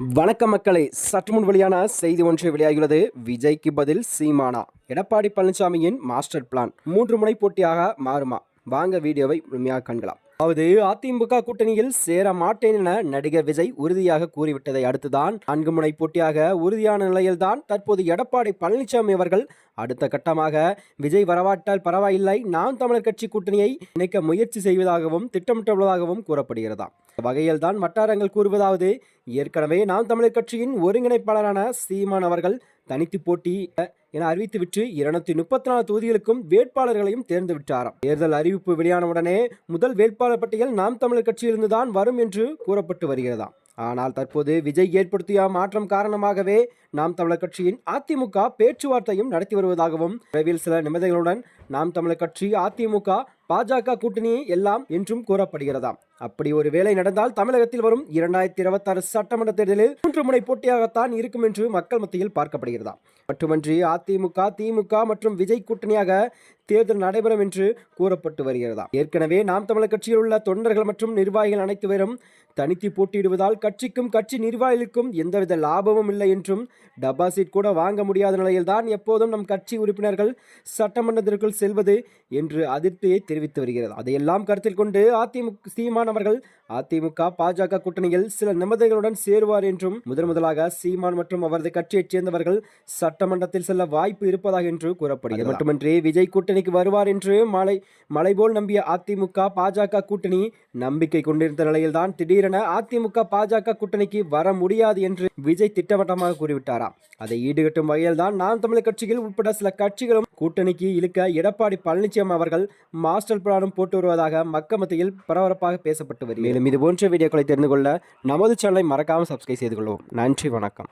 வணக்க மக்களை சற்று முன் வெளியான செய்தி ஒன்று வெளியாகியுள்ளது. விஜய்க்கு பதில் சீமானா. எடப்பாடி பழனிசாமியின் மாஸ்டர் பிளான். மூன்று முனை போட்டியாக மாறுமா? வாங்க வீடியோவை முழுமையாக காண்கலாம். அதாவது அதிமுக கூட்டணியில் சேர மாட்டேன் என நடிகர் விஜய் உறுதியாக கூறிவிட்டதை அடுத்துதான் நான்கு முனை போட்டியாக உறுதியான நிலையில்தான் தற்போது எடப்பாடி பழனிசாமி அவர்கள் அடுத்த கட்டமாக விஜய் வரவாட்டால் பரவாயில்லை நாம் தமிழர் கட்சி கூட்டணியை இணைக்க முயற்சி செய்வதாகவும் திட்டமிட்டுள்ளதாகவும் கூறப்படுகிறதாம். வகையில்தான் வட்டாரங்கள் கூறுவதாவது. ஏற்கனவே நாம் தமிழர் கட்சியின் ஒருங்கிணைப்பாளரான சீமான் அவர்கள் தனித்து போட்டி என அறிவித்துவிட்டு இருநூத்தி முப்பத்தி நாலு தொகுதிகளுக்கும் வேட்பாளர்களையும் தேர்ந்து விட்டாராம். தேர்தல் அறிவிப்பு வெளியான உடனே முதல் வேட்பாளர் பட்டியல் நாம் தமிழர் கட்சியிலிருந்துதான் வரும் என்று கூறப்பட்டு வருகிறதாம். ஆனால் தற்போது விஜய் ஏற்படுத்திய மாற்றம் காரணமாகவே நாம் தமிழர் கட்சியின் அதிமுக பேச்சுவார்த்தையும் நடத்தி வருவதாகவும் விரைவில் சில நிபந்தனைகளுடன் நாம் தமிழர் கட்சி அதிமுக பாஜக கூட்டணி எல்லாம் என்றும் கூறப்படுகிறதாம். அப்படி ஒரு வேலை நடந்தால் தமிழகத்தில் வரும் இரண்டாயிரத்தி இருபத்தாறு சட்டமன்ற தேர்தலில் மூன்று முனை போட்டியாகத்தான் இருக்கும் என்று மக்கள் மத்தியில் பார்க்கப்படுகிறதா மட்டுமன்றி அதிமுக திமுக மற்றும் விஜய் கூட்டணியாக தேர்தல் நடைபெறும் என்று கூறப்பட்டு வருகிறதா ஏற்கனவே நாம் தமிழர் கட்சியில் உள்ள தொண்டர்கள் மற்றும் நிர்வாகிகள் அனைத்து பேரும் தனித்து போட்டியிடுவதால் கட்சிக்கும் கட்சி நிர்வாகிகளுக்கும் எந்தவித லாபமும் இல்லை என்றும் டெபாசிட் கூட வாங்க முடியாத நிலையில்தான் எப்போதும் நம் கட்சி உறுப்பினர்கள் சட்டமன்றத்திற்குள் செல்வது என்று அதிருப்தியை தெரிவித்து வருகிறது. அதையெல்லாம் கருத்தில் கொண்டு அதிமுக சீமான் அவர்கள் அதிமுக பாஜக கூட்டணியில் சில நிபந்தனைகளுடன் சேருவார் என்றும் முதன் முதலாக சீமான் மற்றும் அவரது கட்சியைச் சேர்ந்தவர்கள் சட்டமன்றத்தில் செல்ல வாய்ப்பு இருப்பதாக என்று கூறப்படுகிறது. மட்டுமின்றி விஜய் கூட்டணிக்கு வருவார் என்று மலை மலைபோல் நம்பிய அதிமுக பாஜக கூட்டணி நம்பிக்கை கொண்டிருந்த நிலையில்தான் திடீரென அதிமுக பாஜக கூட்டணிக்கு வர முடியாது என்று விஜய் திட்டவட்டமாக கூறிவிட்டாராம். அதை ஈடுகட்டும் வகையில் தான் நாம் தமிழர் கட்சிகள் உட்பட சில கட்சிகளும் கூட்டணிக்கு இழுக்க இட எடப்பாடி பழனிசாமி அவர்கள் மாஸ்டர் பிளானும் போட்டு வருவதாக மக்கள் மத்தியில் பரபரப்பாக பேசப்பட்டு வருகிறது. மேலும் இது போன்ற வீடியோக்களை தெரிந்து கொள்ள நமது சேனலை மறக்காமல் சப்ஸ்கிரைப் செய்து கொள்வோம் நன்றி வணக்கம்.